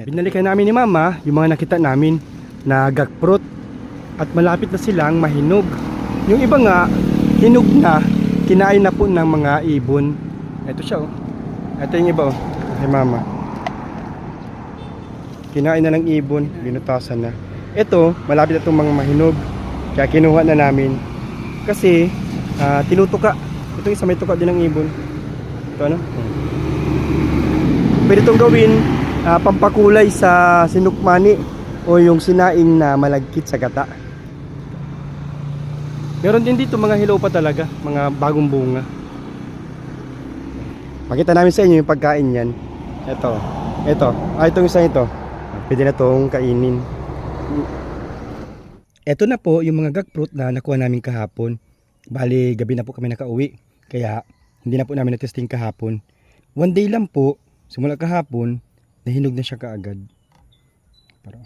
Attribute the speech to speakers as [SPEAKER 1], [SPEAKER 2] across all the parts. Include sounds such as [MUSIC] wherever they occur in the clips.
[SPEAKER 1] Binalikan namin ni Mama yung mga nakita namin na gagprot at malapit na silang mahinog. Yung iba nga, hinog na, kinain na po ng mga ibon. Ito siya oh. Ito yung iba oh, kay Mama. Kinain na ng ibon, binutasan na. Ito, malapit na itong mga mahinog. Kaya kinuha na namin. Kasi, ah, tinutuka. Ito isa may tuka din ng ibon. Ito ano? Pwede itong gawin ah, pampakulay sa sinukmani o yung sinaing na malagkit sa gata. Meron din dito mga hilaw pa talaga, mga bagong bunga. Pakita namin sa inyo yung pagkain niyan. Ito. Ito. Ah, itong isa ito. Pwede na itong kainin. Ito na po yung mga gagfruit na nakuha namin kahapon. Bali, gabi na po kami nakauwi. Kaya, hindi na po namin na-testing kahapon. One day lang po, simula kahapon, nahinog na siya kaagad. Pero,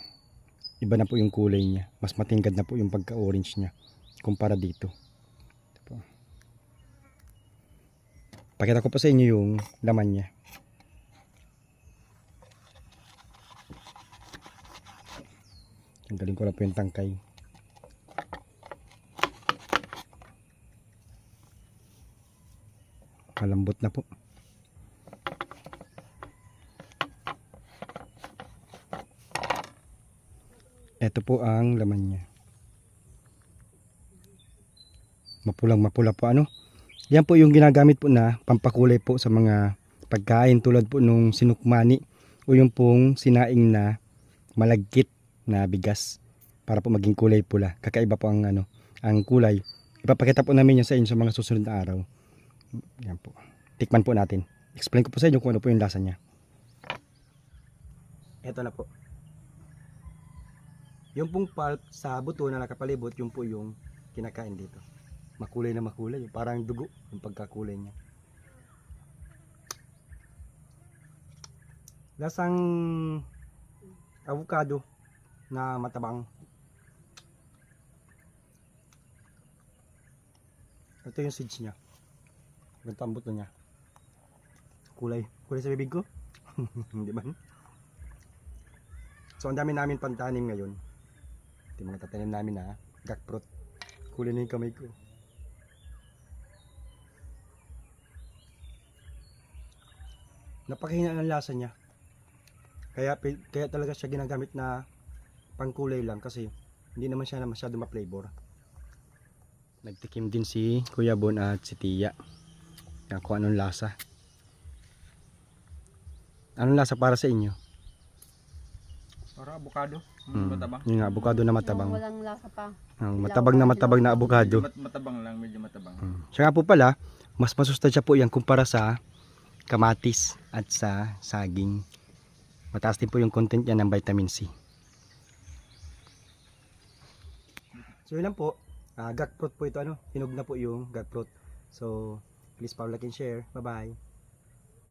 [SPEAKER 1] iba na po yung kulay niya. Mas matingkad na po yung pagka-orange niya kumpara dito. Ito po. Pakita ko pa sa inyo yung laman niya. Tanggalin ko lang po yung tangkay. Malambot na po. Ito po ang laman niya. Mapulang mapula po ano. Yan po yung ginagamit po na pampakulay po sa mga pagkain tulad po nung sinukmani o yung pong sinaing na malagkit na bigas para po maging kulay pula. Kakaiba po ang ano, ang kulay. Ipapakita po namin yan sa inyo sa mga susunod na araw. Yan po. Tikman po natin. Explain ko po sa inyo kung ano po yung lasa niya. Ito na po. Yung pong pulp sa buto na nakapalibot, yung po yung kinakain dito. Makulay na makulay. Parang dugo yung pagkakulay niya. Lasang avocado na matabang. Ito yung seeds niya. Ganito ang buto niya. Kulay. Kulay sa bibig ko. [LAUGHS] Di ba? So, ang dami namin pantanim ngayon. Ito yung mga tatanim namin na gakprot. Kulay na yung kamay ko. Napakahina ng lasa niya. Kaya, kaya talaga siya ginagamit na pangkulay lang kasi hindi naman siya na masyado ma-flavor. Nagtikim din si Kuya Bon at si Tia. Yan kung anong lasa. Anong lasa para sa inyo?
[SPEAKER 2] Para avocado.
[SPEAKER 1] Mm.
[SPEAKER 2] Matabang.
[SPEAKER 1] Yung nga, avocado na matabang.
[SPEAKER 3] Yung walang lasa pa.
[SPEAKER 1] Ang matabang na matabang na avocado.
[SPEAKER 2] Mat- matabang lang, medyo matabang.
[SPEAKER 1] Mm. Siya nga po pala, mas masustansya po yan kumpara sa kamatis at sa saging. Mataas din po yung content niya ng vitamin C. So yun lang po. Uh, gagprot po ito ano. Hinog na po yung gagprot. So please follow, like and share. Bye bye.